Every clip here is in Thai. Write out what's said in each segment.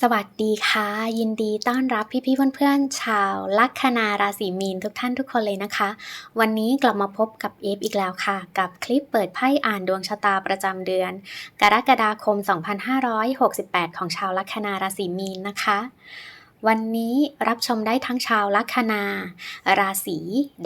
สวัสดีค่ะ ยินดีต้อนรับพี่ๆเพื่อนๆชาวลัคนาราศีมีนทุกท่านทุกคนเลยนะคะ วันนี้กลับมาพบกับเอฟอีกแล้วค่ะ กับคลิปเปิดไพ่อ่านดวงชะตาประจำเดือน กรกฎาคม 2568 ของชาวลัคนาราศีมีนนะคะ วันนี้รับชมได้ทั้งชาวลัคนา ราศี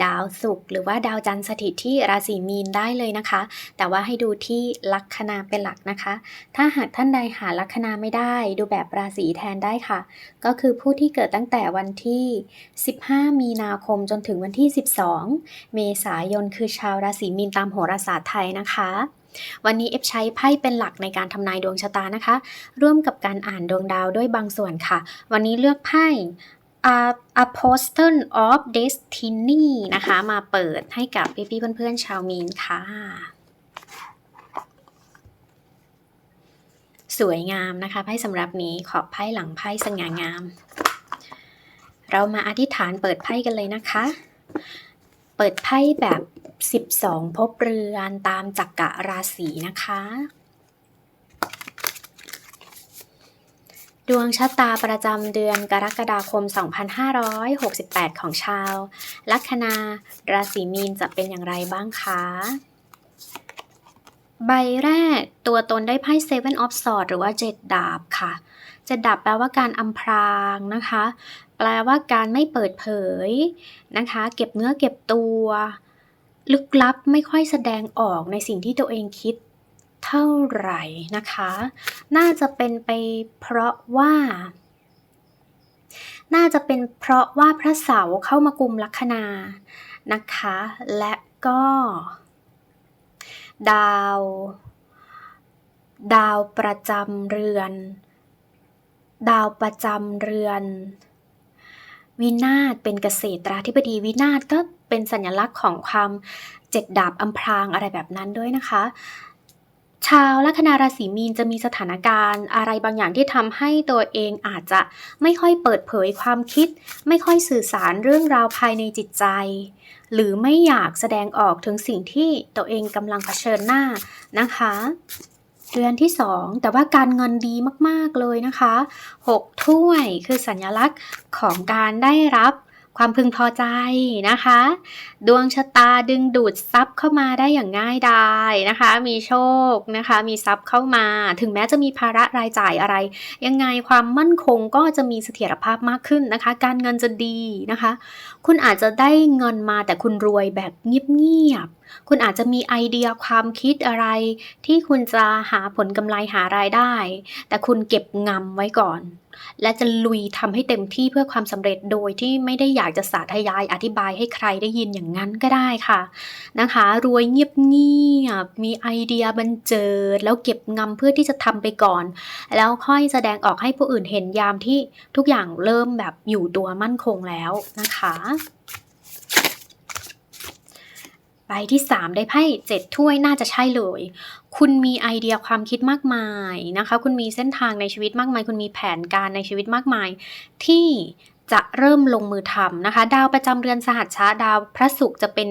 ดาวศุกร์หรือว่าดาวจันทร์สถิตที่ราศีมีนได้เลยนะคะ แต่ว่าให้ดูที่ลัคนาเป็นหลักนะคะ ถ้าหากท่านใดหาลัคนาไม่ได้ ดูแบบราศีแทนได้ค่ะ ก็คือผู้ที่เกิดตั้งแต่วันที่ 15 มีนาคมจนถึงวันที่ 12 เมษายนคือชาวราศีมีนตามโหราศาสตร์ไทยนะคะ วันนี้เอฟใช้ไพ่เป็นหลักในการทำนายดวงชะตานะคะ ร่วมกับการอ่านดวงดาวด้วยบางส่วนค่ะ วันนี้เลือกไพ่ Apostle of Destiny นะคะ มาเปิดให้กับพี่ๆเพื่อนๆชาวมีนค่ะ สวยงามนะคะไพ่สำหรับนี้ขอบไพ่หลังไพ่สง่างาม เรามาอธิษฐานเปิดไพ่กันเลยนะคะ เปิดไพ่แบบ 12ภพเรือนตามจักระราศีนะคะ ดวงชะตาประจำเดือนกรกฎาคม 2568 ของชาว ลัคนาราศีมีนจะเป็นอย่างไรบ้างคะใบแรกตัวตนได้ไพ่ Seven of Swords หรือว่าเจ็ดดาบค่ะเจ็ดดาบแปลว่าการอำพรางนะคะ แปลว่าการไม่เปิดเผยนะคะ เก็บเนื้อเก็บตัว ลึกลับไม่ค่อยแสดงออกในสิ่งที่ตัวเองคิดเท่าไหร่นะคะ น่าจะเป็นไปเพราะว่า น่าจะเป็นเพราะว่าพระเสาร์เข้ามากุมลัคนานะคะ และก็ ดาว ดาวประจำเรือน ดาวประจำเรือน วินาศเป็นเกษตราธิบดีวินาศก็เป็นสัญลักษณ์ของความเจ็ดดาบอำพรางอะไรแบบนั้นด้วยนะคะ ชาวลัคนาราศีมีนจะมีสถานการณ์ อะไรบางอย่างที่ทำให้ตัวเองอาจจะไม่ค่อยเปิดเผยความคิด ไม่ค่อยสื่อสารเรื่องราวภายในจิตใจ หรือไม่อยากแสดงออกถึงสิ่งที่ตัวเองกำลังเผชิญหน้านะคะ เดือนที่ 2 แต่ว่าการเงินดีมาก ๆ เลยนะคะ 6 ถ้วยคือสัญลักษณ์ของการได้รับ ความพึงพอใจนะคะ ดวงชะตาดึงดูดทรัพย์เข้ามาได้อย่างง่ายดายนะคะ มีโชคนะคะ มีทรัพย์เข้ามา ถึงแม้จะมีภาระรายจ่ายอะไร ยังไงความมั่นคงก็จะมีเสถียรภาพมากขึ้นนะคะ การเงินจะดีนะคะ คุณอาจจะได้เงินมาแต่คุณรวยแบบเงียบๆคุณอาจจะมีไอเดียความคิดอะไร ที่คุณจะหาผลกำไรหารายได้ แต่คุณเก็บงำไว้ก่อนและจะลุยทำให้เต็มที่เพื่อความสำเร็จโดยที่ไม่ได้อยากจะสาธยายอธิบายให้ใครได้ยินอย่างนั้นก็ได้ค่ะนะคะ รวยเงียบเงียบมีไอเดียบันเจิด แล้วเก็บงำเพื่อที่จะทำไปก่อน แล้วค่อยแสดงออกให้ผู้อื่นเห็นยามที่ทุกอย่างเริ่มแบบอยู่ตัวมั่นคงแล้วนะคะ ใบที่ 3 ได้ไพ่เจ็ดถ้วยน่าจะใช่เลย คุณมีไอเดียความคิดมากมายนะคะ คุณมีเส้นทางในชีวิตมากมาย คุณมีแผนการในชีวิตมากมาย ที่จะเริ่มลงมือทำนะคะ ดาวประจำเรือนสหัสช้าดาวพระศุกร์จะเป็น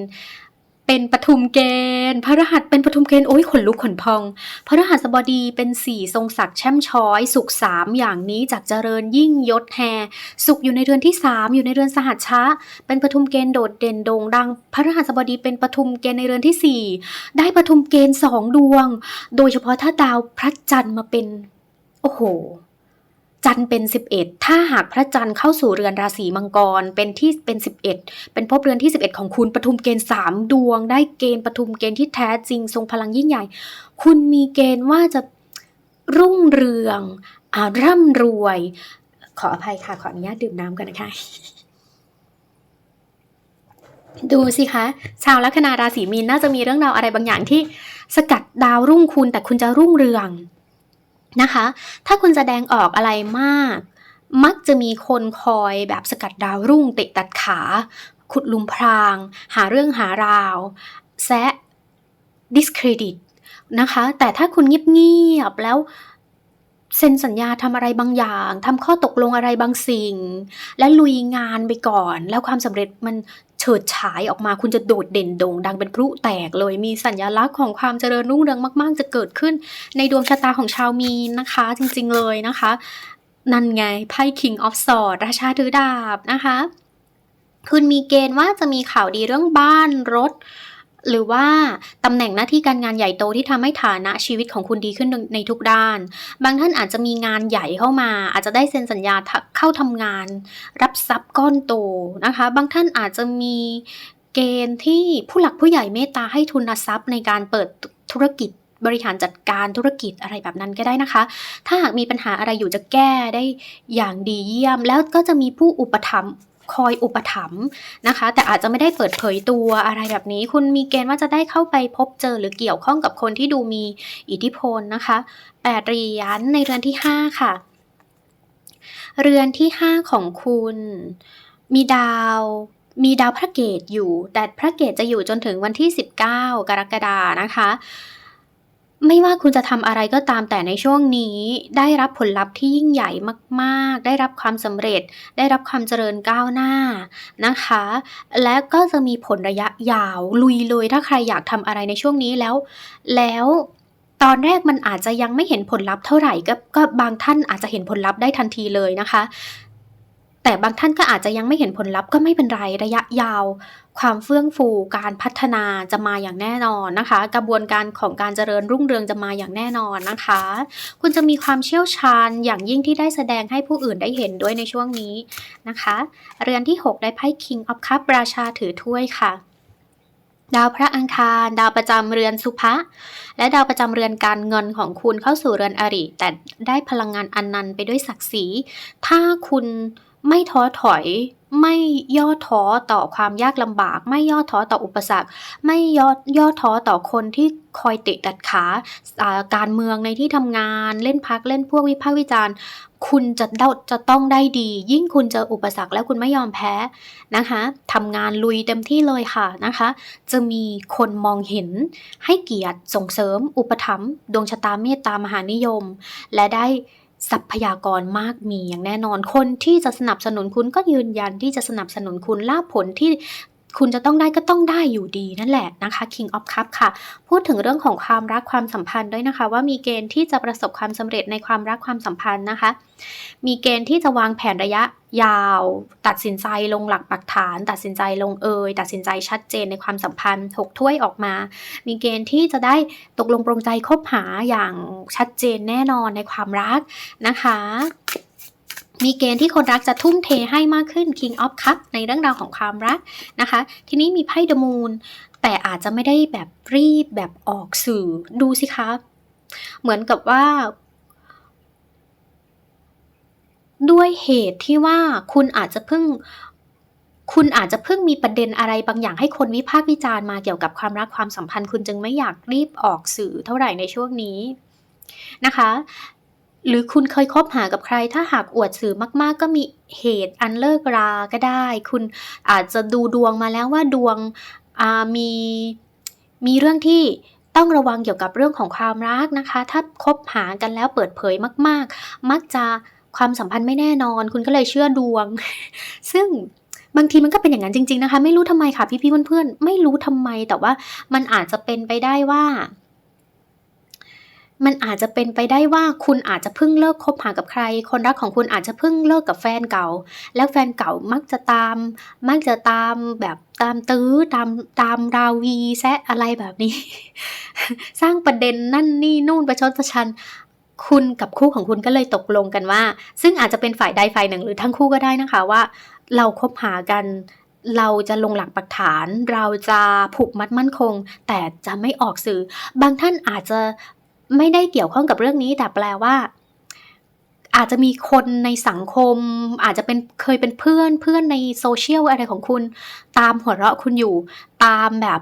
เป็นปฐุมเกณฑ์พระรหัสเป็นปฐุมเกณฑ์โอ้ยขนลุกขนพอง พระรหัสบดีเป็นสี่ทรงศักดิ์แช่มช้อย สุขสามอย่างนี้จากเจริญยิ่งยศแฮสุขอยู่ในเรือนที่สามอยู่ในเรือนสหัสช้าเป็นปฐุมเกณฑ์โดดเด่นโด่งดัง พระรหัสบดีเป็นปฐุมเกณฑ์ในเรือนที่สี่ได้ปฐุมเกณฑ์สองดวง โดยเฉพาะถ้าดาวพระจันทร์มาเป็น โอ้โห จันทร์เป็น 11 ถ้าหากพระจันทร์เข้าสู่เรือนราศีมังกรเป็นที่เป็น 11 เป็นภพเรือนที่ 11 ของคุณปฐุมเกณฑ์ 3 ดวง ได้เกณฑ์ปฐุมเกณฑ์ที่แท้จริงทรงพลังยิ่งใหญ่ คุณมีเกณฑ์ว่าจะรุ่งเรืองอาร่ำรวย ขออภัยค่ะ ขออนุญาตดื่มน้ำกันนะคะดูสิคะ ชาวลัคนาราศีมีนน่าจะมีเรื่องราวอะไรบางอย่างที่สกัดดาวรุ่งคุณแต่คุณจะรุ่งเรือง นะคะ ถ้าคุณแสดงออกอะไรมาก มักจะมีคนคอยแบบสกัดดาวรุ่งเตะตัดขา ขุดลุมพราง หาเรื่องหาราว แซะ discredit นะคะ แต่ถ้าคุณเงียบๆแล้วเซ็นสัญญาทำอะไรบางอย่างทำข้อตกลงอะไรบางสิ่ง และลุยงานไปก่อน แล้วความสำเร็จมัน ฉิดฉายออกมาคุณจะโดดเด่นโด่งดังเป็นพลุแตกเลยมีสัญลักษณ์ของความเจริญรุ่งเรืองมาก ๆ จะเกิดขึ้น ในดวงชะตาของชาวมีนนะคะ จริง ๆ เลยนะคะ นั่นไงไพ่ King of Swords ราชาถือดาบนะคะ คุณมีเกณฑ์ว่าจะมีข่าวดีเรื่องบ้านรถ หรือว่าตำแหน่งหน้าที่การงานใหญ่โตที่ทำให้ฐานะชีวิตของคุณดีขึ้นในทุกด้าน บางท่านอาจจะมีงานใหญ่เข้ามา อาจจะได้เซ็นสัญญาเข้าทำงาน รับทรัพย์ก้อนโตนะคะ บางท่านอาจจะมีเกณฑ์ที่ผู้หลักผู้ใหญ่เมตตาให้ทุนทรัพย์ในการเปิดธุรกิจบริหารจัดการธุรกิจอะไรแบบนั้นก็ได้นะคะ ถ้าหากมีปัญหาอะไรอยู่จะแก้ได้อย่างดีเยี่ยม แล้วก็จะมีผู้อุปถัมภ์ คอยอุปถัมภ์นะคะ แต่อาจจะไม่ได้เปิดเผยตัวอะไรแบบนี้ คุณมีเกณฑ์ว่าจะได้เข้าไปพบเจอหรือเกี่ยวข้องกับคนที่ดูมีอิทธิพลนะคะแปดเหรียญในเรือนที่ 5 ค่ะ เรือนที่ 5 ของคุณ มีดาวมีดาวพระเกตอยู่ แต่พระเกตจะอยู่จนถึงวันที่ 19 กรกฎานะคะ ไม่ว่าคุณจะทำอะไรก็ตามแต่ในช่วงนี้ ได้รับผลลัพธ์ที่ยิ่งใหญ่มาก ๆ ได้รับความสำเร็จ ได้รับความเจริญก้าวหน้านะคะ และก็จะมีผลระยะยาวลุยเลยถ้าใครอยากทำอะไรในช่วงนี้แล้ว แล้วตอนแรกมันอาจจะยังไม่เห็นผลลัพธ์เท่าไหร่ก็ก็บางท่านอาจจะเห็นผลลัพธ์ได้ทันทีเลยนะคะ แต่บางท่านก็อาจจะยังไม่เห็นผลลัพธ์ก็ไม่เป็นไรระยะยาว ความเฟื่องฟูการพัฒนาจะมาอย่างแน่นอนนะคะ กระบวนการของการเจริญรุ่งเรืองจะมาอย่างแน่นอนนะคะ คุณจะมีความเชี่ยวชาญอย่างยิ่งที่ได้แสดงให้ผู้อื่นได้เห็นด้วยในช่วงนี้นะคะ เรือนที่ 6 ได้ไพ่ King of Cup ราชาถือถ้วยค่ะดาวพระอังคาร ดาวประจำเรือนสุภะและดาวประจำเรือนการเงินของคุณเข้าสู่เรือนอริแต่ได้พลังงานอันนันต์ไปด้วยศักดิ์ศรี ถ้าคุณไม่ท้อถอย ไม่ย่อท้อต่อความยากลำบาก ไม่ย่อท้อต่ออุปสรรค ไม่ย่อย่อท้อต่อคนที่คอยเตะตัดขาอ่าการเมืองในที่ทำงานเล่นพักเล่นพวกวิพากษ์วิจารณ์ คุณจะเดาจะต้องได้ดี ยิ่งคุณเจออุปสรรคแล้วคุณไม่ยอมแพ้นะคะทำงานลุยเต็มที่เลยค่ะนะคะ จะมีคนมองเห็นให้เกียรติส่งเสริม อุปถัมภ์ดวงชะตาเมตตามหานิยม และได้ ทรัพยากรมากมีอย่างแน่นอน คนที่จะสนับสนุนคุณก็ยืนยันที่จะสนับสนุนคุณลาผลที่ คุณจะต้องได้ก็ต้องได้อยู่ดีนั่นแหละนะคะ King of Cup ค่ะ พูดถึงเรื่องของความรักความสัมพันธ์ด้วยนะคะ ว่ามีเกณฑ์ที่จะประสบความสำเร็จในความรักความสัมพันธ์นะคะ มีเกณฑ์ที่จะวางแผนระยะยาว ตัดสินใจลงหลักปักฐาน ตัดสินใจลงเอย ตัดสินใจชัดเจนในความสัมพันธ์ถกถ้วยออกมา มีเกณฑ์ที่จะได้ตกลงปรงใจคบหาอย่างชัดเจนแน่นอนในความรักนะคะ มีเกณฑ์ที่คนรักจะทุ่มเทให้มากขึ้น King of Cup ในเรื่องราวของความรักนะคะ ทีนี้มีไพ่เดมูนแต่อาจจะไม่ได้แบบรีบแบบออกสื่อดูสิคะ เหมือนกับว่า ด้วยเหตุที่ว่าคุณอาจจะเพิ่งคุณอาจจะเพิ่งมีประเด็นอะไรบางอย่างให้คนวิพากษ์วิจารณ์มาเกี่ยวกับความรักความสัมพันธ์ คุณจึงไม่อยากรีบออกสื่อเท่าไหร่ในช่วงนี้นะคะ หรือคุณเคยคบหากับใคร ถ้าหากอวดสื่อมาก ๆ ก็มีเหตุอันเลิกราก็ได้ คุณอาจจะดูดวงมาแล้วว่าดวงมีมีเรื่องที่ต้องระวังเกี่ยวกับเรื่องของความรักนะคะ ถ้าคบหากันแล้วเปิดเผยมาก ๆ มักจะความสัมพันธ์ไม่แน่นอน คุณก็เลยเชื่อดวง ซึ่งบางทีมันก็เป็นอย่างนั้นจริง ๆนะคะ ไม่รู้ทำไมค่ะพี่ๆเพื่อนๆไม่รู้ทำไมแต่ว่ามันอาจจะเป็นไปได้ว่า มันอาจจะเป็นไปได้ว่าคุณอาจจะเพิ่งเลิกคบหากับใคร คนรักของคุณอาจจะเพิ่งเลิกกับแฟนเก่า แล้วแฟนเก่ามักจะตาม มักจะตามแบบตามตื้อตามตามราวีแซะอะไรแบบนี้ สร้างประเด็นนั่นนี่นู่นประชดประชัน คุณกับคู่ของคุณก็เลยตกลงกันว่า ซึ่งอาจจะเป็นฝ่ายใดฝ่ายหนึ่งหรือทั้งคู่ก็ได้นะคะว่า เราคบหากันเราจะลงหลักปักฐาน เราจะผูกมัดมั่นคง แต่จะไม่ออกสื่อ บางท่านอาจจะ ไม่ได้เกี่ยวข้องกับเรื่องนี้ แต่แปลว่า อาจจะมีคนในสังคม อาจจะเป็นเคยเป็นเพื่อนเพื่อนในโซเชียลอะไรของคุณ ตามหัวเราะคุณอยู่ ตามแบบ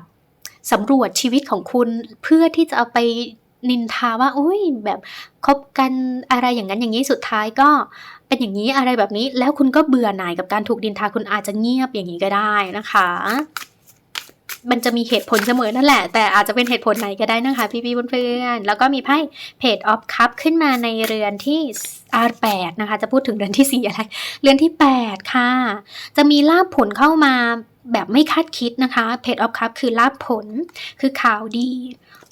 สำรวจชีวิตของคุณเพื่อที่จะเอาไปนินทาว่าอุ้ยแบบคบกันอะไรอย่างนั้นอย่างนี้สุดท้ายก็เป็นอย่างนี้อะไรแบบนี้ แล้วคุณก็เบื่อหน่ายกับการถูกดินทาคุณอาจจะเงียบอย่างนี้ก็ได้นะคะ มันจะมีเหตุผลเสมอนั่นแหละ แต่อาจจะเป็นเหตุผลไหนก็ได้นะคะ พี่ๆเพื่อนๆแล้วก็มีไพ่เพจออฟคัพขึ้นมาในเรือนที่ R8 นะคะ จะพูดถึงเรือนที่ 4 อะไร เรือนที่ 8 ค่ะ จะมีลาบผลเข้ามาแบบไม่คาดคิดนะคะเพจออฟคัพคือลาบผลคือข่าวดี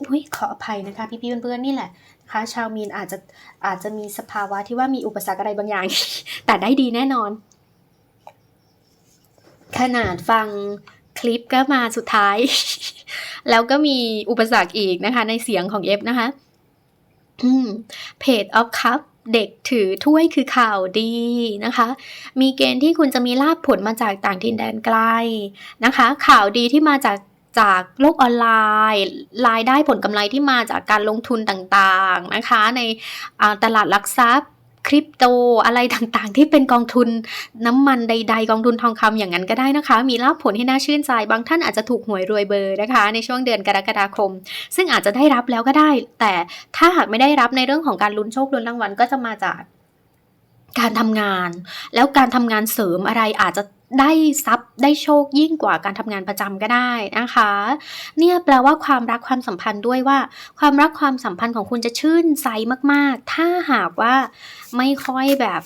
อุ้ยขออภัยนะคะพี่ๆเพื่อนๆนี่แหละนะคะชาวมีนอาจจะอาจจะมีสภาวะที่ว่ามีอุปสรรคอะไรบางอย่าง แต่ได้ดีแน่นอน ขนาดฟัง คลิปก็มาสุดท้าย แล้วก็มีอุปสรรคอีกนะคะ ในเสียงของเอฟนะคะเพจออฟคัพเด็กถือถ้วยคือข่าวดีนะคะ มีเกณฑ์ที่คุณจะมีลาบผลมาจากต่างถิ่นแดนไกลนะคะ ข่าวดีที่มาจากจากโลกออนไลน์รายได้ผลกำไรที่มาจากการลงทุนต่างๆนะคะ ในตลาดหลักทรัพย์ คริปโตอะไรต่างๆ ที่เป็นกองทุนน้ำมันใด ๆ กองทุนทองคำอย่างนั้นก็ได้นะคะ มีลาบผลให้น่าชื่นใจ บางท่านอาจจะถูกหวยรวยเบอร์นะคะ ในช่วงเดือนกรกฎาคม ซึ่งอาจจะได้รับแล้วก็ได้ แต่ถ้าหากไม่ได้รับในเรื่องของการลุ้นโชคลุ้นรางวัลก็จะมาจากการทำงาน แล้วการทำงานเสริมอะไรอาจจะ ได้ทรัพย์ได้โชคยิ่งกว่าการทำงานประจำก็ได้นะคะ เนี่ยแปลว่าความรักความสัมพันธ์ด้วยว่า ความรักความสัมพันธ์ของคุณจะชื่นใจมาก ๆ ถ้าหากว่าไม่ค่อยแบบ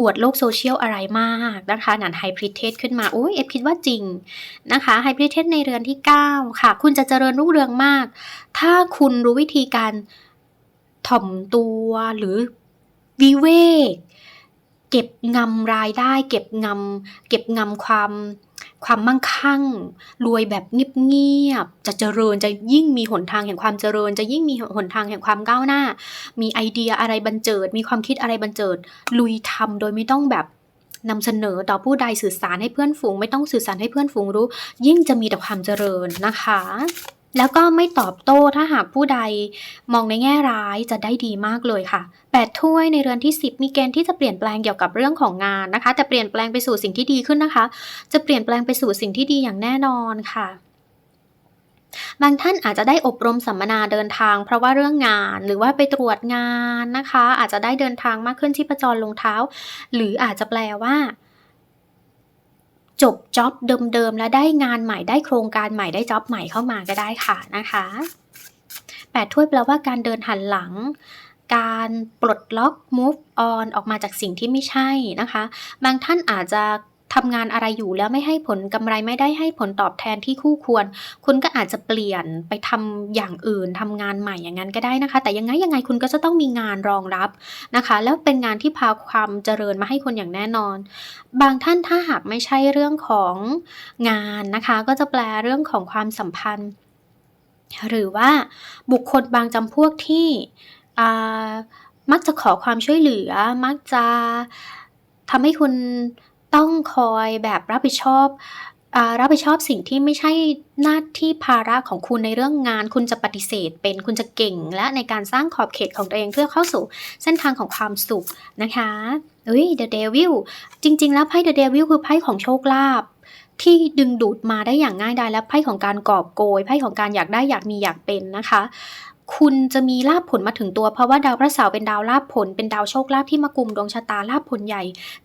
อวดโลกโซเชียลอะไรมากนะคะนันไฮพริเทสขึ้นมาโอ้ยเอฟคิดว่าจริงนะคะไฮพริเทสในเรือนที่ 9 ค่ะ คุณจะเจริญรุ่งเรืองมาก ถ้าคุณรู้วิธีการถ่อมตัวหรือวิเวก เก็บงำรายได้ เก็บงำเก็บงำความความมั่งคั่ง รวยแบบเงียบๆจะเจริญจะยิ่งมีหนทางแห่งความเจริญ จะยิ่งมีหนทางแห่งความก้าวหน้า มีไอเดียอะไรบันเจิด มีความคิดอะไรบันเจิด ลุยทำโดยไม่ต้องแบบนำเสนอต่อผู้ใดสื่อสารให้เพื่อนฝูง ไม่ต้องสื่อสารให้เพื่อนฝูงรู้ ยิ่งจะมีแต่ความเจริญนะคะ แล้วก็ไม่ตอบโต้ถ้าหากผู้ใด มองในแง่ร้ายจะได้ดีมากเลยค่ะ 8 ถ้วยในเรือนที่ 10 มีเกณฑ์ที่จะเปลี่ยนแปลงเกี่ยวกับเรื่องของงานนะคะ แต่เปลี่ยนแปลงไปสู่สิ่งที่ดีขึ้นนะคะ จะเปลี่ยนแปลงไปสู่สิ่งที่ดีอย่างแน่นอนค่ะบางท่านอาจจะได้อบรมสัมมนาเดินทาง เพราะว่าเรื่องงานหรือว่าไปตรวจงานนะคะ อาจจะได้เดินทางมากขึ้นที่ประจรลงเท้า หรืออาจจะแปลว่า จบจ็อบเดิมๆ แล้วได้งานใหม่ได้โครงการใหม่ได้จ็อบใหม่เข้ามาก็ได้ค่ะนะคะแปดถ้วยแปลว่าการเดินหันหลัง การปลดล็อก move on ออกมาจากสิ่งที่ไม่ใช่นะคะ บางท่านอาจจะ ทำงานอะไรอยู่แล้วไม่ให้ผลกำไรไม่ได้ให้ผลตอบแทนที่คู่ควร คุณก็อาจจะเปลี่ยนไปทำอย่างอื่นทำงานใหม่อย่างนั้นก็ได้นะคะ แต่ยังไงยังไงคุณก็จะต้องมีงานรองรับนะคะ แล้วเป็นงานที่พาความเจริญมาให้คนอย่างแน่นอน บางท่านถ้าหากไม่ใช่เรื่องของงานนะคะ ก็จะแปลเรื่องของความสัมพันธ์ หรือว่าบุคคลบางจำพวกที่มักจะขอความช่วยเหลือ มักจะทำให้คุณ ต้องคอยแบบรับผิดชอบอรับผิดชอบสิ่งที่ไม่ใช่หน้าที่ภาระของคุณในเรื่องงาน คุณจะปฏิเสธเป็นคุณจะเก่ง และในการสร้างขอบเขตของตัวเองเพื่อเข้าสู่เส้นทางของความสุขนะคะเอ้ย The Devil จริง ๆ แล้วไพ่ The Devil คือไพ่ของโชคลาภที่ดึงดูดมาได้อย่างง่ายดายและไพ่ของการกอบโกยไพ่ของการอยากได้อยากมีอยากเป็นนะคะ คุณจะมีลาบผลมาถึงตัว เพราะว่าดาวพระเสาร์เป็นดาวลาบผล เป็นดาวโชคลาภที่มากลุ่มดวงชะตาลาบผลใหญ่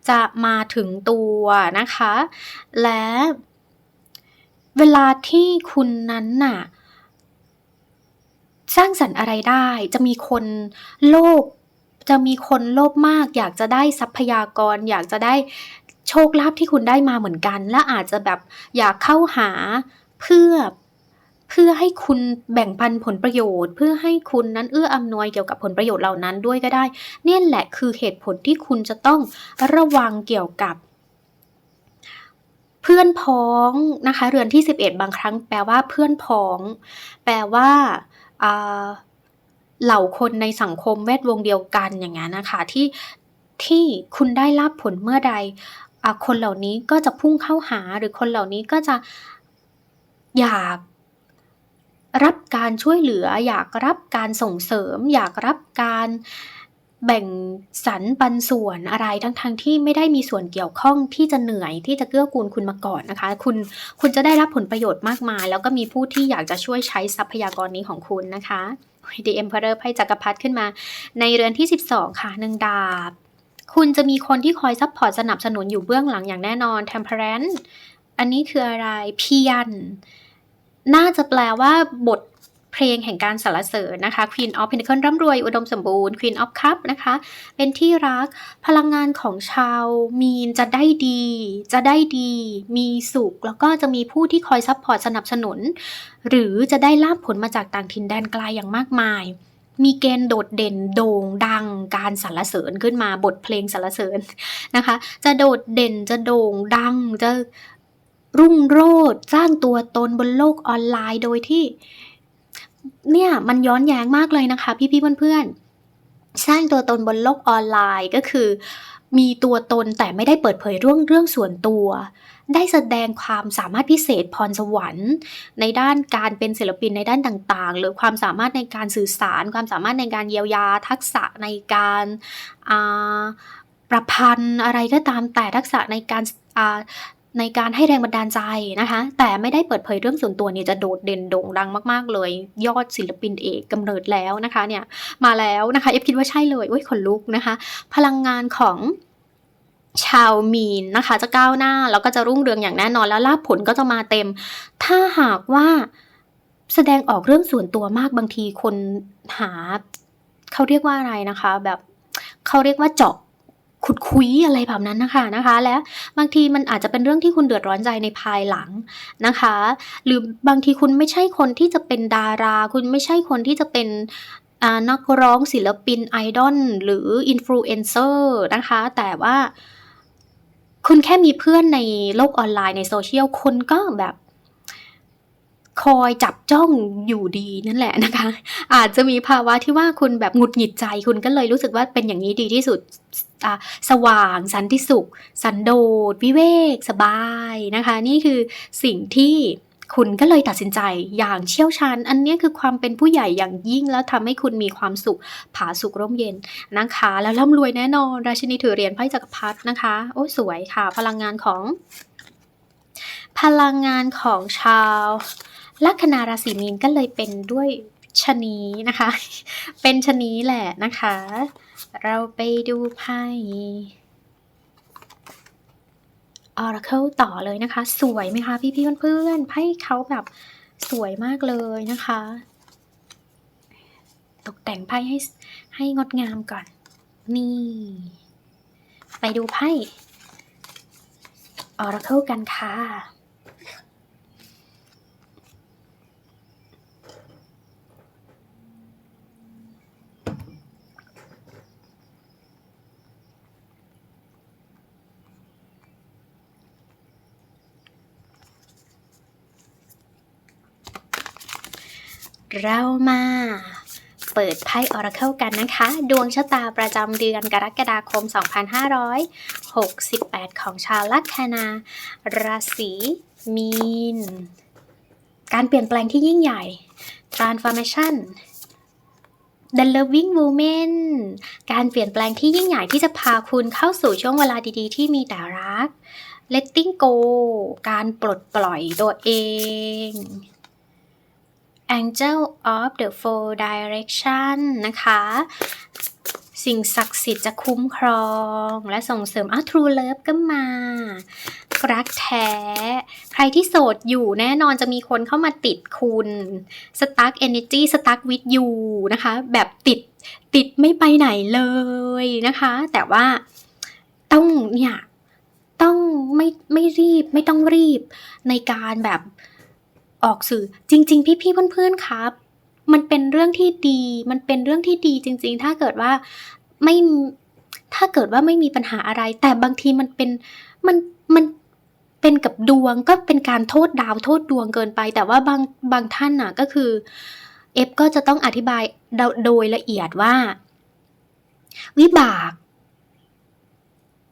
จะมาถึงตัวนะคะ และเวลาที่คุณนั้นน่ะ สร้างสรรค์อะไรได้ จะมีคนโลภจะมีคนโลภมาก อยากจะได้ทรัพยากร อยากจะได้โชคลาภที่คุณได้มาเหมือนกัน และอาจจะแบบอยากเข้าหาเพื่อ เพื่อให้คุณแบ่งปันผลประโยชน์ เพื่อให้คุณนั้นเอื้ออำนวยเกี่ยวกับผลประโยชน์เหล่านั้นด้วยก็ได้ เนี่ยแหละคือเหตุผลที่คุณจะต้องระวังเกี่ยวกับเพื่อนพ้องนะคะ เรือนที่ 11 บางครั้งแปลว่าเพื่อนพ้อง แปลว่าเหล่าคนในสังคมแวดวงเดียวกันอย่างนี้นนะคะที่ที่คุณได้รับผลเมื่อใดคนเหล่านี้ก็จะพุ่งเข้าหาหรือคนเหล่านี้ก็จะอยาก รับการช่วยเหลือ อยากรับการส่งเสริม อยากรับการแบ่งสรรปันส่วนอะไรทั้งๆทที่ไม่ได้มีส่วนเกี่ยวข้องที่จะเหนื่อยที่จะเกื้อกูลคุณมาก่อนนะคะ คุณคุณจะได้รับผลประโยชน์มากมาย แล้วก็มีผู้ที่อยากจะช่วยใช้ทรัพยากรนี้ของคุณนะคะ The Emperor ไพ่จักรพรรดิขึ้นมา ในเรือนที่ 12 ค่ะหนึ่งดาบ คุณจะมีคนที่คอยซัพพอร์ตสนับสนุนอยู่เบื้องหลังอย่างแน่นอน Temperance อันนี้คืออะไรเพียน น่าจะแปลว่าบทเพลงแห่งการสรรเสริญนะคะ Queen of Pentacles ร่ำรวยอุดมสมบูรณ์ Queen of Cup นะคะ เป็นที่รักพลังงานของชาวมีนจะได้ดี จะได้ดี มีสุข แล้วก็จะมีผู้ที่คอยซัพพอร์ตสนับสนุน หรือจะได้ลาบผลมาจากต่างถิ่นแดนไกลอย่างมากมาย มีเกณฑ์โดดเด่นโด่งดังการสรรเสริญขึ้นมาบทเพลงสรรเสริญนะคะ จะโดดเด่นจะโด่งดังจะ รุ่งโรจน์สร้างตัวตนบนโลกออนไลน์โดยที่ เนี่ยมันย้อนแย้งมากเลยนะคะ พี่ๆเพื่อนๆสร้างตัวตนบนโลกออนไลน์ก็คือ มีตัวตนแต่ไม่ได้เปิดเผยเรื่องเรื่องส่วนตัว ได้แสดงความสามารถพิเศษพรสวรรค์ ในด้านการเป็นศิลปินในด้านต่างๆ หรือความสามารถในการสื่อสาร ความสามารถในการเยียวยาทักษะในการประพันธ์อะไรก็ตามแต่ทักษะในการ ในการให้แรงบันดาลใจนะคะ แต่ไม่ได้เปิดเผยเรื่องส่วนตัวเนี่ยจะโดดเด่นโด่งดังมากๆเลย ยอดศิลปินเอกกำเนิดแล้วนะคะเนี่ยมาแล้วนะคะเอฟคิดว่าใช่เลยโอ้ยขนลุกนะคะ พลังงานของชาวมีนนะคะ จะก้าวหน้าแล้วก็จะรุ่งเรืองอย่างแน่นอนแล้วลาผลก็จะมาเต็ม ถ้าหากว่าแสดงออกเรื่องส่วนตัวมากบางทีคนหา เขาเรียกว่าอะไรนะคะ แบบเขาเรียกว่าเจาะ ขุดคุยอะไรแบบนั้นนะคะนะคะ และบางทีมันอาจจะเป็นเรื่องที่คุณเดือดร้อนใจในภายหลังนะคะ หรือบางทีคุณไม่ใช่คนที่จะเป็นดารา คุณไม่ใช่คนที่จะเป็นนักร้องศิลปินไอดอลหรืออินฟลูเอนเซอร์นะคะ แต่ว่าคุณแค่มีเพื่อนในโลกออนไลน์ในโซเชียลคนก็แบบ คอยจับจ้องอยู่ดีนั่นแหละนะคะ อาจจะมีภาวะที่ว่าคุณแบบหงุดหงิดใจคุณก็เลยรู้สึกว่าเป็นอย่างนี้ดีที่สุดสว่าง สันติสุข สันโดษ วิเวก สบายนะคะ นี่คือสิ่งที่คุณก็เลยตัดสินใจอย่างเชี่ยวชาญ อันนี้คือความเป็นผู้ใหญ่อย่างยิ่งแล้วทำให้คุณมีความสุข ผาสุขร่มเย็นนะคะ แล้วร่ำรวยแน่นอน ราชินีถือเหรียญไพ่จักรพรรดินะคะ โอ้สวยค่ะ พลังงานของ พลังงานของชาว ลัคนาราศีมีนก็เลยเป็นด้วยชะนีนะคะ เป็นชะนีแหละนะคะ เราไปดูไพ่ Oracle ต่อเลยนะคะ สวยไหมคะพี่พี่เพื่อนๆไพ่เขาแบบสวยมากเลยนะคะ ตกแต่งไพ่ให้ให้งดงามก่อน นี่ ไปดูไพ่ Oracle กันค่ะ เรามาเปิดไพ่ Oracle กันนะคะ ดวงชะตาประจำเดือนกรกฎาคม 2568 ของชาวลัคนาราศีมีน การเปลี่ยนแปลงที่ยิ่งใหญ่ transformation The Loving Woman การเปลี่ยนแปลงที่ยิ่งใหญ่ที่จะพาคุณเข้าสู่ช่วงเวลาดีๆ ที่มีแต่รัก Letting go การปลดปล่อยตัวเอง Angel of the Four Direction นะคะ สิ่งศักดิ์สิทธิ์จะคุ้มครองและส่งเสริมอะ True Love ก็มารักแท้ ใครที่โสดอยู่แน่นอนจะมีคนเข้ามาติดคุณ Stuck Energy Stuck with you นะคะ แบบติดติดไม่ไปไหนเลยนะคะ แต่ว่าต้องเนี่ย ต้องไม่ไม่รีบไม่ต้องรีบในการแบบ ออกสื่อจริง ๆ พี่ๆเพื่อนๆครับ มันเป็นเรื่องที่ดี มันเป็นเรื่องที่ดีจริง ๆ ถ้าเกิดว่าไม่ถ้าเกิดว่าไม่มีปัญหาอะไร แต่บางทีมันเป็นมันมันเป็นกับดวงก็เป็นการโทษดาวโทษดวงเกินไป แต่ว่าบางบางท่านน่ะก็คือเอฟก็จะต้องอธิบายโดยละเอียดว่า วิบาก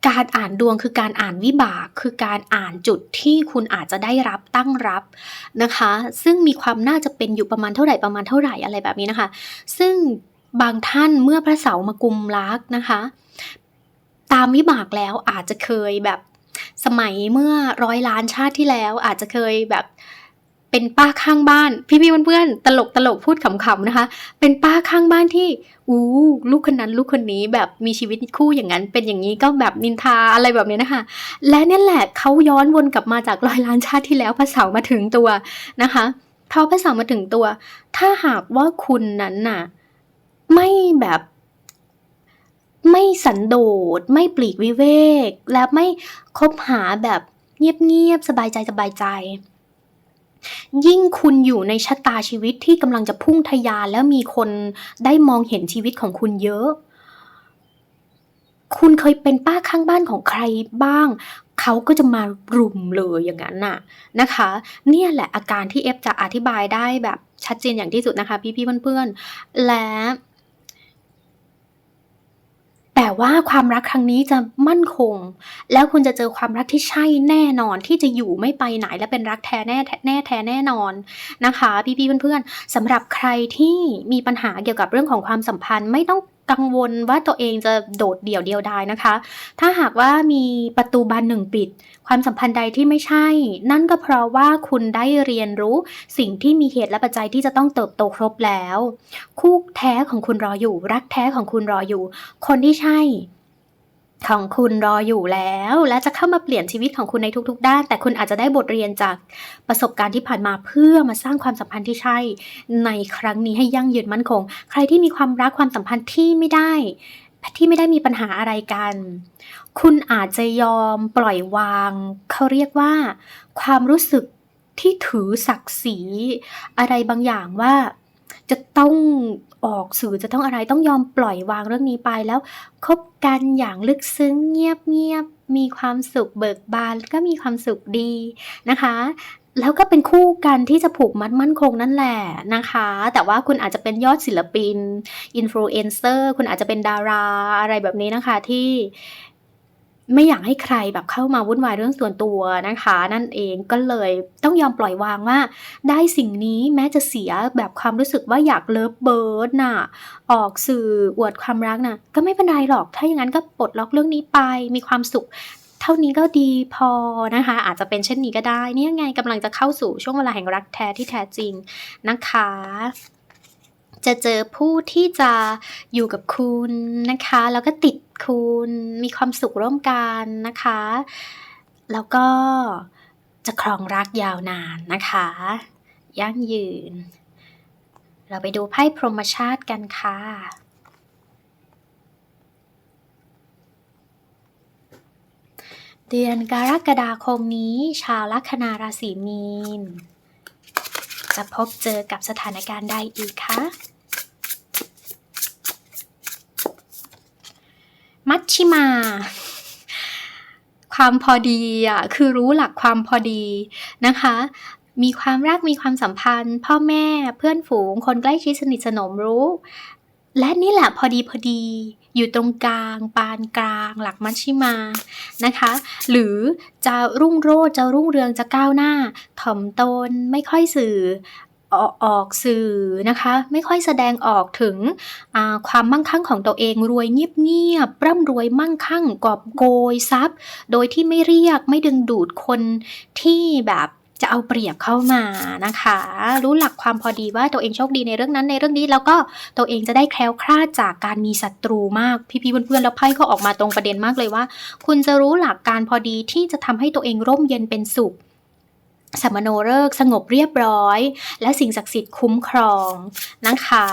การอ่านดวงคือการอ่านวิบาก คือการอ่านจุดที่คุณอาจจะได้รับตั้งรับนะคะ ซึ่งมีความน่าจะเป็นอยู่ประมาณเท่าไหร่ประมาณเท่าไหร่อะไรแบบนี้นะคะ ซึ่งบางท่านเมื่อพระเสาร์มากุมรักนะคะ ตามวิบากแล้วอาจจะเคยแบบสมัยเมื่อร้อยล้านชาติที่แล้วอาจจะเคยแบบ เป็นป้าข้างบ้าน พี่ๆเพื่อนๆตลกตลกพูดขำๆนะคะ เป็นป้าข้างบ้านที่อู้ลูกคนนั้นลูกคนนี้แบบมีชีวิตคู่อย่างนั้น เป็นอย่างนี้ก็แบบนินทาอะไรแบบนี้นะคะ และเนี่ยแหละเขาย้อนวนกลับมาจากรอยล้านชาติที่แล้วพระเสาร์มาถึงตัวนะคะพอพระเสาร์มาถึงตัว ถ้าหากว่าคุณนั้นน่ะ ไม่แบบไม่สันโดษไม่ปลีกวิเวก และไม่คบหาแบบเงียบๆสบายใจสบายใจ ยิ่งคุณอยู่ในชะตาชีวิตที่กำลังจะพุ่งทะยานแล้วมีคนได้มองเห็นชีวิตของคุณเยอะ คุณเคยเป็นป้าข้างบ้านของใครบ้าง เขาก็จะมารุมเลยอย่างนั้นน่ะนะคะ เนี่ยแหละอาการที่เอฟจะอธิบายได้แบบชัดเจนอย่างที่สุดนะคะ พี่ๆเพื่อนๆและ แต่ว่าความรักครั้งนี้จะมั่นคง แล้วคุณจะเจอความรักที่ใช่แน่นอนที่จะอยู่ไม่ไปไหนและเป็นรักแท้แน่แน่แท้แน่นอนนะคะ พี่ๆเพื่อนๆสำหรับใครที่มีปัญหาเกี่ยวกับเรื่องของความสัมพันธ์ไม่ต้อง กังวลว่าตัวเองจะโดดเดี่ยวเดียวดายนะคะ ถ้าหากว่ามีประตูบานหนึ่งปิด ความสัมพันธ์ใดที่ไม่ใช่ นั่นก็เพราะว่าคุณได้เรียนรู้สิ่งที่มีเหตุและปัจจัยที่จะต้องเติบโตครบแล้ว คู่แท้ของคุณรออยู่ รักแท้ของคุณรออยู่ คนที่ใช่ ของคุณรออยู่แล้ว และจะเข้ามาเปลี่ยนชีวิตของคุณในทุกๆ ด้าน แต่คุณอาจจะได้บทเรียนจากประสบการณ์ที่ผ่านมาเพื่อมาสร้างความสัมพันธ์ที่ใช่ ในครั้งนี้ให้ยั่งยืนมั่นคง ใครที่มีความรักความสัมพันธ์ที่ไม่ได้ ที่ไม่ได้มีปัญหาอะไรกัน คุณอาจจะยอมปล่อยวาง เขาเรียกว่า ความรู้สึกที่ถือศักดิ์ศรีอะไรบางอย่างว่าจะต้อง ออกสื่อจะต้องอะไรต้องยอมปล่อยวางเรื่องนี้ไปแล้วคบกันอย่างลึกซึ้งเงียบเงียบมีความสุขเบิกบานก็มีความสุขดีนะคะแล้วก็เป็นคู่กันที่จะผูกมัดมั่นคงนั่นแหละนะคะ แต่ว่าคุณอาจจะเป็นยอดศิลปินอินฟลูเอนเซอร์คุณอาจจะเป็นดาราอะไรแบบนี้นะคะที่ ไม่อยากให้ใครแบบเข้ามาวุ่นวายเรื่องส่วนตัวนะคะ นั่นเองก็เลยต้องยอมปล่อยวางว่า ได้สิ่งนี้แม้จะเสียแบบความรู้สึกว่าอยากเลิฟเบิร์ดน่ะออกสื่ออวดความรักน่ะ ก็ไม่เป็นไรหรอกถ้าอย่างนั้นก็ปลดล็อกเรื่องนี้ไปมีความสุขเท่านี้ก็ดีพอนะคะ อาจจะเป็นเช่นนี้ก็ได้เนี่ยไงกำลังจะเข้าสู่ช่วงเวลาแห่งรักแท้ที่แท้จริงนะคะ จะเจอผู้ที่จะอยู่กับคุณนะคะ แล้วก็ติดคุณมีความสุขร่วมกันนะคะ แล้วก็จะครองรักยาวนานนะคะ ยั่งยืน เราไปดูไพ่พรหมชาติกันค่ะเดือนกรกฎาคมนี้ ชาวลัคนาราศีมีน จะพบเจอกับสถานการณ์ใดอีกคะ ชิมา ความพอดีอะคือรู้หลักความพอดีนะคะ มีความรักมีความสัมพันธ์ พ่อแม่เพื่อนฝูง คนใกล้ชิดสนิทสนมรู้ และนี่แหละพอดีพอดีอยู่ตรงกลาง ปานกลาง หลักมัชชิมานะคะ หรือจะรุ่งโรจน์จะรุ่งเรืองจะก้าวหน้า ถ่อมตนไม่ค่อยสื่อ ออกออกสื่อนะคะ ไม่ค่อยแสดงออกถึงความมั่งคั่งของตัวเองรวยเงียบๆร่ำรวยมั่งคั่งกอบโกยทรัพย์ โดยที่ไม่เรียกไม่ดึงดูดคนที่แบบจะเอาเปรียบเข้ามานะคะ รู้หลักความพอดีว่าตัวเองโชคดีในเรื่องนั้นในเรื่องนี้ แล้วก็ตัวเองจะได้แคล้วคลาดจากการมีศัตรูมากพี่ๆเพื่อนๆแล้วไพ่ก็ออกมาตรงประเด็นมากเลยว่า คุณจะรู้หลักการพอดีที่จะทำให้ตัวเองร่มเย็นเป็นสุข สมโนเลิกสงบเรียบร้อย และสิ่งศักดิ์สิทธิ์คุ้มครองนะคะ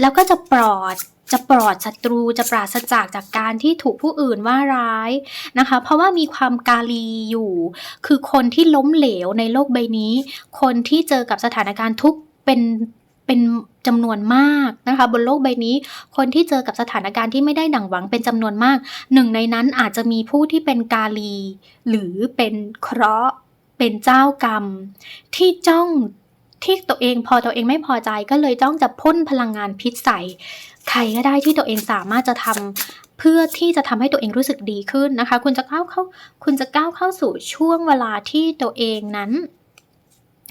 แล้วก็จะปลอดจะปลอดศัตรูจะปราศจากจากการที่ถูกผู้อื่นว่าร้ายนะคะ เพราะว่ามีความกาลีอยู่ คือคนที่ล้มเหลวในโลกใบนี้ คนที่เจอกับสถานการณ์ทุกเป็นเป็นจำนวนมากนะคะ บนโลกใบนี้ คนที่เจอกับสถานการณ์ที่ไม่ได้ดั่งหวังเป็นจำนวนมาก หนึ่งในนั้นอาจจะมีผู้ที่เป็นกาลี หรือเป็นเคราะห์ เป็นเจ้ากรรม ที่จ้องที่ตัวเองพอตัวเองไม่พอใจก็เลยจ้องจะพ่นพลังงานพิษใส่ ใครก็ได้ที่ตัวเองสามารถจะทำเพื่อที่จะทำให้ตัวเองรู้สึกดีขึ้นนะคะ คุณจะก้าวเข้าคุณจะก้าวเข้าสู่ช่วงเวลาที่ตัวเองนั้น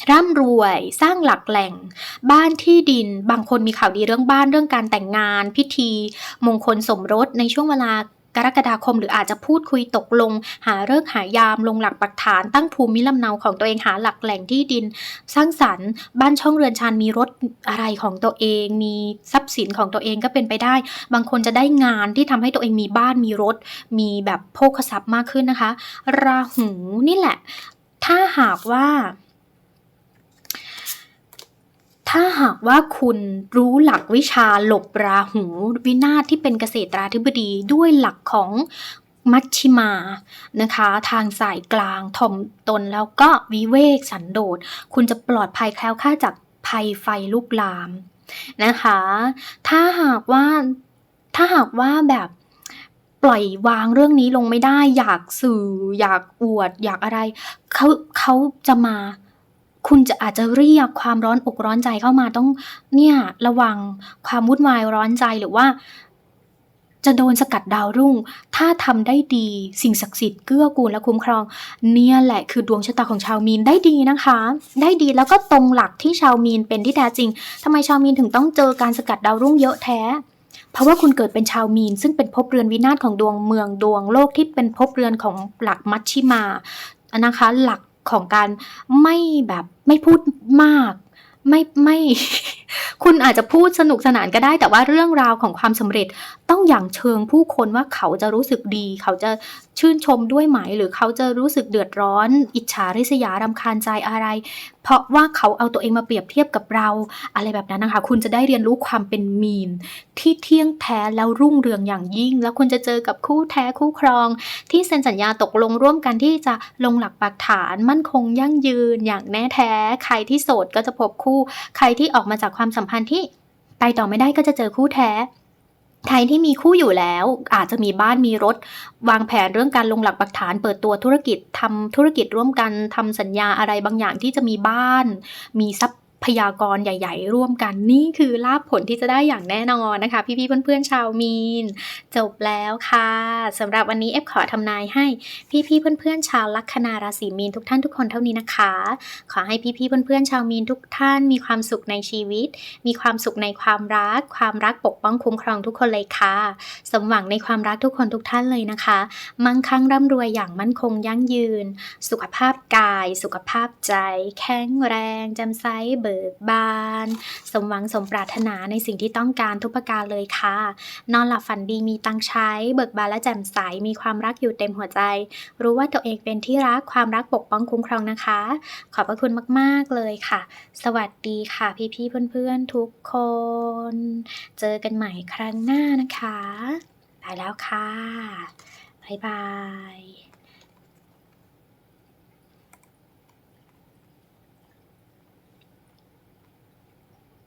ร่ำรวยสร้างหลักแหล่ง บ้านที่ดิน บางคนมีข่าวดีเรื่องบ้านเรื่องการแต่งงาน พิธี มงคลสมรสในช่วงเวลา กรกฎาคม หรืออาจจะพูดคุยตกลง หาเลิกหายามลงหลักปักฐาน ตั้งภูมิลำเนาของตัวเองหาหลักแหล่งที่ดิน สร้างสรรค์ บ้านช่องเรือนชานมีรถอะไรของตัวเอง มีทรัพย์สินของตัวเองก็เป็นไปได้ บางคนจะได้งานที่ทำให้ตัวเองมีบ้านมีรถ มีแบบโภคทรัพย์มากขึ้นนะคะ ราหูนี่แหละ ถ้าหากว่า ถ้าหากว่าคุณรู้หลักวิชาหลบราหูวินาศที่เป็นเกษตราธิบดีด้วยหลักของมัชชิมานะคะ ทางสายกลางถ่อมตนแล้วก็วิเวกสันโดษ คุณจะปลอดภัยแคล้วคลาดจากภัยไฟลุกลามนะคะ ถ้าหากว่าถ้าหากว่าแบบปล่อยวางเรื่องนี้ลงไม่ได้ อยากสื่อ อยากอวด อยากอะไรเขาเขาจะมา คุณจะอาจจะเรียกความร้อนอกร้อนใจเข้ามาต้องเนี่ยระวังความวุ่นวายร้อนใจหรือว่า จะโดนสกัดดาวรุ่ง ถ้าทำได้ดีสิ่งศักดิ์สิทธิ์เกื้อกูลและคุ้มครอง เนี่ยแหละคือดวงชะตาของชาวมีนได้ดีนะคะ ได้ดีแล้วก็ตรงหลักที่ชาวมีนเป็นที่แท้จริงทำไมชาวมีนถึงต้องเจอการสกัดดาวรุ่งเยอะแท้เพราะว่าคุณเกิดเป็นชาวมีน ซึ่งเป็นภพเรือนวินาศของดวงเมืองดวงโลกที่เป็นภพเรือนของหลักมัชชิมานะคะ หลัก ของการไม่แบบไม่พูดมาก ไม่ไม่ คุณอาจจะพูดสนุกสนานก็ได้ แต่ว่าเรื่องราวของความสำเร็จต้องอย่างเชิงผู้คนว่าเขาจะรู้สึกดี เขาจะชื่นชมด้วยไหม หรือเขาจะรู้สึกเดือดร้อน อิจฉาริษยารำคาญใจอะไร เพราะว่าเขาเอาตัวเองมาเปรียบเทียบกับเรา อะไรแบบนั้นนะคะ คุณจะได้เรียนรู้ความเป็นมีน ที่เที่ยงแท้แล้วรุ่งเรืองอย่างยิ่ง แล้วคุณจะเจอกับคู่แท้คู่ครอง ที่เซ็นสัญญาตกลงร่วมกันที่จะลงหลักปักฐาน มั่นคงยั่งยืนอย่างแน่แท้ ใครที่โสดก็จะพบคู่ ใครที่ออกมาจากความสัมพันธ์ที่ไปต่อไม่ได้ก็จะเจอคู่แท้ใครที่มีคู่อยู่แล้ว อาจจะมีบ้านมีรถ วางแผนเรื่องการลงหลักปักฐาน เปิดตัวธุรกิจทำธุรกิจร่วมกันทำสัญญาอะไรบางอย่างที่จะมีบ้าน มีทรัพย พยากรใหญ่ ๆ ร่วมกันนี่คือลาภผลที่จะได้อย่างแน่นอนนะคะ พี่ๆเพื่อนๆชาวมีน จบแล้วค่ะสำหรับวันนี้เอฟขอทำนายให้พี่ๆเพื่อนๆชาวลัคนาราศีมีนทุกท่านทุกคนเท่านี้นะคะ ขอให้พี่ๆเพื่อนๆชาวมีนทุกท่านมีความสุขในชีวิต มีความสุขในความรัก ความรักปกป้องคุ้มครองทุกคนเลยค่ะ สมหวังในความรักทุกคนทุกท่านเลยนะคะ มั่งคั่งร่ำรวยอย่างมั่นคงยั่งยืน สุขภาพกาย สุขภาพใจ แข็งแรงจ่มใสเบกบาน สมหวังสมปรารถนาในสิ่งที่ต้องการทุกประการเลยค่ะ นอนหลับฝันดีมีตังใช้ เบิกบานและแจ่มใสมีความรักอยู่เต็มหัวใจ รู้ว่าตัวเองเป็นที่รักความรักปกป้องคุ้มครองนะคะ ขอบพระคุณมาก ๆ เลยค่ะ สวัสดีค่ะพี่ๆเพื่อนๆทุกคน เจอกันใหม่ครั้งหน้านะคะ ไปแล้วค่ะ บ๊ายบาย